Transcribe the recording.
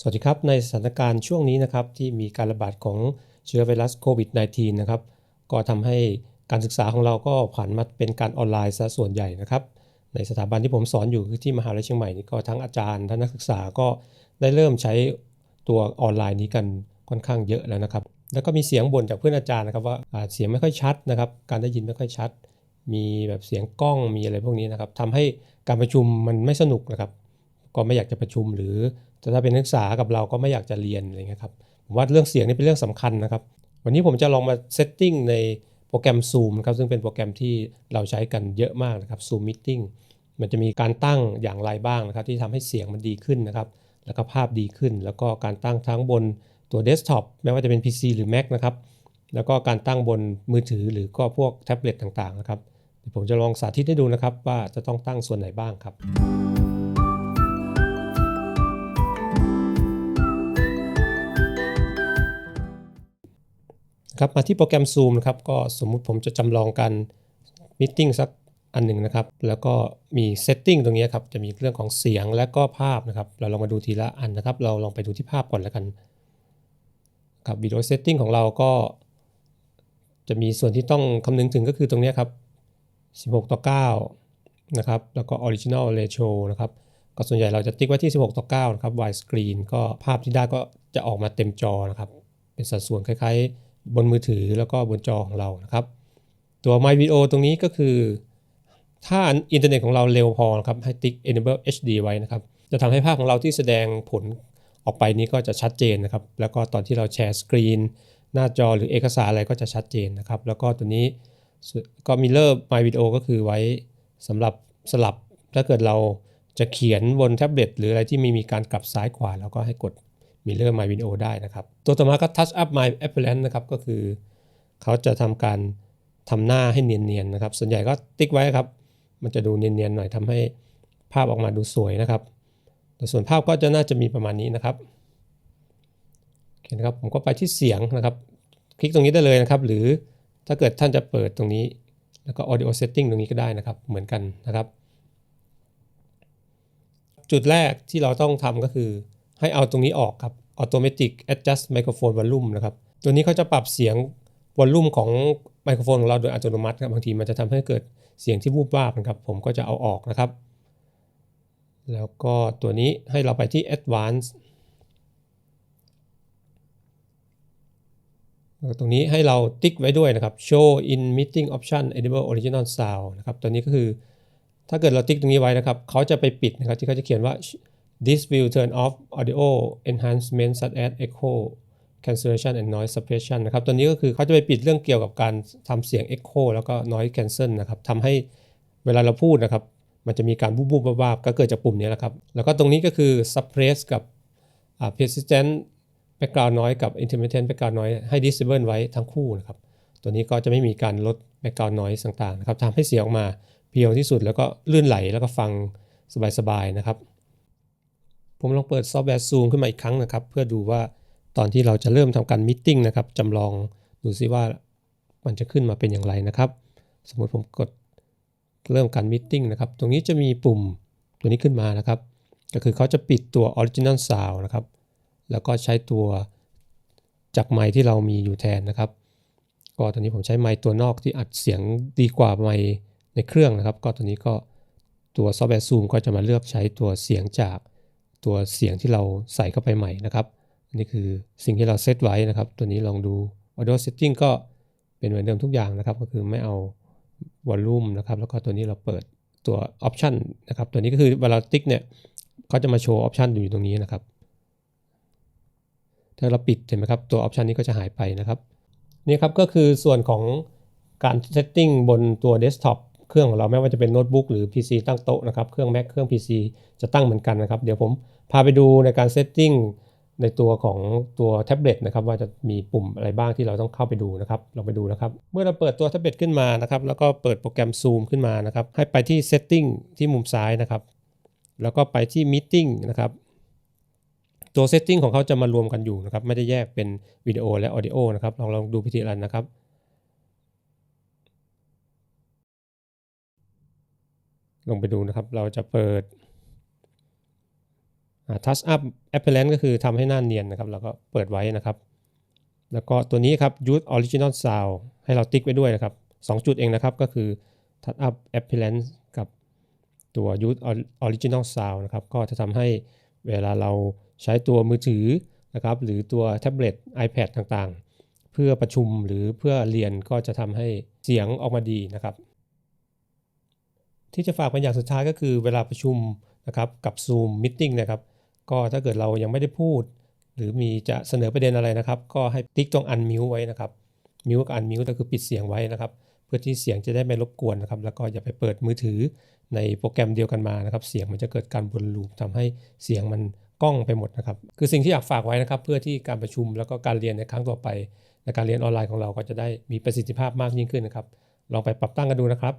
สวัสดีครับ ในสถานการณ์ช่วงนี้นะครับที่มีการระบาดของเชื้อไวรัสโควิด -19 นะครับก็ทำให้การศึกษาของเราก็ผ่านมาเป็นการออนไลน์ซะส่วนใหญ่นะครับ ในสถาบันที่ผมสอนอยู่คือที่มหาวิทยาลัยเชียงใหม่นี่ก็ทั้งอาจารย์ทั้งนักศึกษาก็ได้เริ่มใช้ตัวออนไลน์นี้กันค่อนข้างเยอะแล้วนะครับ แล้วก็มีเสียงบ่นจากเพื่อนอาจารย์นะครับว่าเสียงไม่ค่อยชัดนะครับ การได้ยินไม่ค่อยชัด มีแบบเสียงกล้องมีอะไรพวกนี้นะครับทำให้การประชุมมันไม่สนุกนะครับ ก็ไม่อยากจะประชุมหรือ แต่ถ้าเป็นนักศึกษากับเราก็ไม่อยากจะเรียนอะไรเงี้ยครับผมว่าเรื่องเสียงนี่เป็นเรื่องสำคัญนะครับ วันนี้ผมจะลองมาเซตติ้งในโปรแกรม Zoom ครับซึ่งเป็นโปรแกรมที่เราใช้กันเยอะมากนะครับ Zoom Meeting มันจะมีการตั้งอย่างไรบ้างนะครับ ที่ทำให้เสียงมันดีขึ้นนะครับ แล้วก็ภาพดีขึ้น แล้วก็การตั้งทั้งบนตัวเดสก์ท็อปไม่ว่าจะเป็น PC หรือ Mac นะครับแล้วก็การตั้งบนมือถือหรือก็พวกแท็บเล็ตต่างๆนะครับผมจะลองสาธิตให้ดูนะครับว่าจะต้องตั้งส่วนไหนบ้างครับ ครับมาที่โปรแกรม Zoom นะครับก็สมมุติผมจะจำลองการมิ팅สักอันหนึ่งนะครับแล้วก็มี Setting ตรงนี้ครับจะมีเรื่องของเสียงและก็ภาพนะครับเราลองมาดูทีละอันนะครับเราลองไปดูที่ภาพก่อนแล้วกันครับวิดีโอ Setting ของเราก็จะมีส่วนที่ต้องคำนึงถึงก็คือตรงนี้ครับ 16 ต่อ 9 นะครับ แล้วก็ Original Ratio นะครับ ก็ส่วนใหญ่เราจะติ๊กไว้ที่ 16 ต่อ 9 นะครับ Wide Screen ก็ภาพที่ได้ก็จะออกมาเต็มจอนะครับ เป็นสัดส่วนคล้ายๆ บนมือถือแล้วก็บนจอของเรานะครับ ตัว My Video ตรงนี้ก็คือ ถ้าอินเทอร์เน็ตของเราเร็วพอนะครับให้ติ๊ก Enable HD ไว้นะครับ จะทำให้ภาพของเราที่แสดงผลออกไปนี้ก็จะชัดเจนนะครับ แล้วก็ตอนที่เราแชร์สกรีนหน้าจอหรือเอกสารอะไรก็จะชัดเจนนะครับ แล้วก็ตัวนี้ก็มีเลิฟ My Video ก็คือไว้สำหรับสลับถ้าเกิดเราจะเขียนบนแท็บเล็ตหรืออะไรที่มีมีการกลับซ้ายขวา แล้วก็ให้กด มีเริ่ม My Video ได้นะครับ ตัวต่อมาก็ Touch Up My Appearance นะครับ ก็คือ เขาจะทำการทำหน้าให้เนียนๆนะครับ ส่วนใหญ่ก็ติ๊กไว้ครับ มันจะดูเนียนๆหน่อยทำให้ภาพออกมาดูสวยนะครับแต่ส่วนภาพก็จะน่าจะมีประมาณนี้นะครับโอเคนะครับผมก็ไปที่เสียงนะครับ คลิกตรงนี้ได้เลยนะครับ หรือถ้าเกิดท่านจะเปิดตรงนี้ แล้วก็ audio setting ตรงนี้ก็ได้นะครับ เหมือนกันนะครับ จุดแรกที่เราต้องทำก็คือ ให้เอาตรงนี้ออกครับ automatic adjust microphone volume นะครับ ตัวนี้เขาจะปรับเสียงวอลลุ่มของไมโครโฟนของเราโดยอัตโนมัติครับบางทีมันจะทำให้เกิดเสียงที่วูบวาบนะครับ ผมก็จะเอาออกนะครับ แล้วก็ตัวนี้ให้เราไปที่ advanced ตรงนี้ให้เราติ๊กไว้ด้วยนะครับ show in meeting option enable original sound นะครับ ตัวนี้ก็คือถ้าเกิดเราติ๊กตรงนี้ไว้นะครับ เขาจะไปปิดนะครับ ที่เขาจะเขียนว่า this will turn off audio enhancement such as echo cancellation and noise suppression นะครับ ตัวนี้ก็คือเขาจะไปปิดเรื่องเกี่ยวกับการทำเสียง echo แล้วก็ noise cancel นะครับ ทำให้เวลาเราพูดนะครับ มันจะมีการบูบบูบวาบก็เกิดจากปุ่มนี้แหละครับ แล้วก็ตรงนี้ก็คือ suppress กับ persistent background noise กับ intermittent background noise ให้ disable ไว้ทั้งคู่นะครับ ตัวนี้ก็จะไม่มีการลด background noise ต่างๆนะครับทำให้เสียงออกมาเพียวที่สุดแล้วก็ลื่นไหลแล้วก็ฟังสบายๆนะครับ ผมลองเปิดซอฟต์แวร์ Zoom ขึ้นมาอีกครั้งนะครับ เพื่อดูว่าตอนที่เราจะเริ่มทำการมิ팅นะครับจำลองดูซิว่ามันจะขึ้นมาเป็นอย่างไรนะครับ สมมติผมกดเริ่มการมิ팅นะครับ ตรงนี้จะมีปุ่มตัวนี้ขึ้นมานะครับ ก็คือเขาจะปิดตัว Original Sound นะครับ แล้วก็ใช้ตัวจากไมค์ที่เรามีอยู่แทนนะครับ ก็ตอนนี้ผมใช้ไมค์ตัวนอกที่อัดเสียงดีกว่าไมค์ในเครื่องนะครับ ก็ตัวนี้ก็ตัวซอฟต์แวร์ Zoom ก็จะมาเลือกใช้ตัวเสียงจาก ตัวเสียงที่เราใส่เข้าไปใหม่นะครับนี่คือสิ่งที่เราเซตไว้นะครับ ตัวนี้ลองดู audio setting ก็เป็นเหมือนเดิมทุกอย่างนะครับ ก็คือไม่เอา volume นะครับแล้วก็ตัวนี้เราเปิดตัว option นะครับตัวนี้ก็คือเวลาติ๊กเนี่ยเขาจะมาโชว์ option อยู่ตรงนี้นะครับ ถ้าเราปิดเห็นไหมครับตัว option นี้ก็จะหายไปนะครับนี่ครับก็คือส่วนของการ setting บนตัว desktop เครื่องของเราไม่ว่าจะเป็นโน้ตบุ๊กหรือ PC ตั้งโต๊ะนะครับเครื่อง Mac เครื่อง PC จะตั้งเหมือนกันนะครับ เดี๋ยวผมพาไปดูในการ setting ในตัวของตัวแท็บเล็ตนะครับว่าจะมีปุ่มอะไรบ้างที่เราต้องเข้าไปดูนะครับลองไปดูนะครับ เมื่อเราเปิดตัวแท็บเล็ตขึ้นมานะครับแล้วก็เปิดโปรแกรม Zoom ขึ้นมานะครับให้ไปที่ Setting ที่มุมซ้ายนะครับ แล้วก็ไปที่ Meeting นะครับตัว Setting ของเขาจะมารวมกันอยู่นะครับไม่ได้แยกเป็นวิดีโอและออดิโอนะครับลองลองดูพิธีรันนะครับ ลงไปดูนะครับ เราจะเปิด touch up appearance ก็คือทำให้หน้าเนียนนะครับเราก็เปิดไว้นะครับ แล้วก็ตัวนี้ครับ use original sound ให้เราติ๊กไว้ด้วยนะครับ 2 จุดเองนะครับ ก็คือ touch up appearance กับตัว use original sound นะครับ ก็จะทำให้เวลาเราใช้ตัวมือถือนะครับ หรือตัวแท็บเล็ต iPad ต่างๆ เพื่อประชุมหรือเพื่อเรียนก็จะทำให้เสียงออกมาดีนะครับ ที่จะฝากเป็นอย่างสุดท้ายก็คือเวลาประชุมนะครับกับ Zoom Meeting นะครับก็ถ้าเกิดเรายังไม่ได้พูด หรือมีจะเสนอประเด็นอะไรนะครับ ก็ให้ติ๊กตรง unmute ไว้นะครับ mute กับ unmute ก็คือปิดเสียงไว้นะครับ เพื่อที่เสียงจะได้ไม่รบกวนนะครับ แล้วก็อย่าไปเปิดมือถือในโปรแกรมเดียวกันมานะครับ เสียงมันจะเกิดการวนลูปทำให้เสียงมันก้องไปหมดนะครับ คือสิ่งที่อยากฝากไว้นะครับ เพื่อที่การประชุมแล้วก็การเรียนในครั้งต่อไปในการเรียนออนไลน์ของเราก็จะได้มีประสิทธิภาพมากยิ่งขึ้นนะครับ ลองไปปรับตั้งกันดูนะครับ